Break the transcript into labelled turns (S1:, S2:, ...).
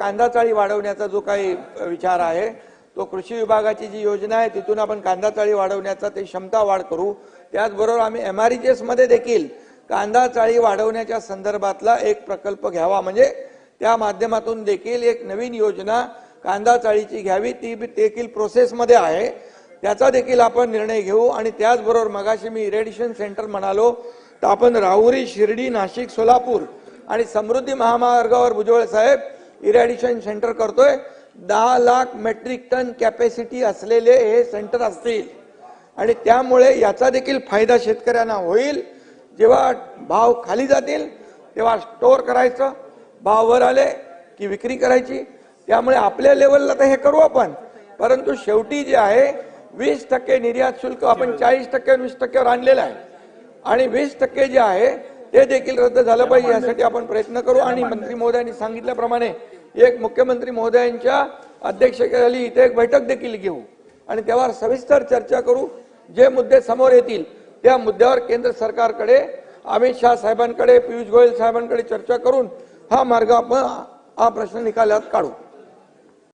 S1: कांदा चाळी वाढवण्याचा जो काही विचार आहे तो कृषी विभागाची जी योजना आहे तिथून आपण कांदा चाळी वाढवण्याचा ते क्षमता वाढ करू. त्याचबरोबर आम्ही एम आरमध्ये देखील कांदा चाळी वाढवण्याच्या संदर्भातला एक प्रकल्प घ्यावा. म्हणजे त्या माध्यमातून देखील एक नवीन योजना कांदा चाळीची घ्यावी. ती बी- देखील प्रोसेसमध्ये आहे. त्याचा देखील आपण निर्णय घेऊ. आणि त्याचबरोबर मगाशी मी इरेडिशन सेंटर म्हणालो तर आपण राहुरी शिर्डी नाशिक सोलापूर आणि समृद्धी महामार्गावर भुजबळ साहेब इरॅडिशन सेंटर करतोय. दहा लाख मेट्रिक टन कॅपॅसिटी असलेले हे सेंटर असतील. आणि त्यामुळे याचा देखील फायदा शेतकऱ्यांना होईल. जेव्हा भाव खाली जातील तेव्हा स्टोअर करायचं भाव वर आले की विक्री करायची. त्यामुळे आपल्या लेवलला तर हे करू आपण. परंतु शेवटी जे आहे वीस टक्के निर्यात शुल्क आपण चाळीस टक्के वीस टक्क्यावर आणलेलं आहे. आणि वीस टक्के जे आहे ते देखील रद्द झालं पाहिजे यासाठी आपण प्रयत्न करू. आणि मंत्री महोदयांनी सांगितल्याप्रमाणे एक मुख्यमंत्री महोदयांच्या अध्यक्षतेखाली इथे एक बैठक देखील घेऊ. आणि त्यावर सविस्तर चर्चा करू. जे मुद्दे समोर येतील त्या मुद्द्यावर केंद्र सरकारकडे अमित शहा साहेबांकडे पियुष गोयल साहेबांकडे चर्चा करून हा मार्ग आपण हा प्रश्न निकालात काढू.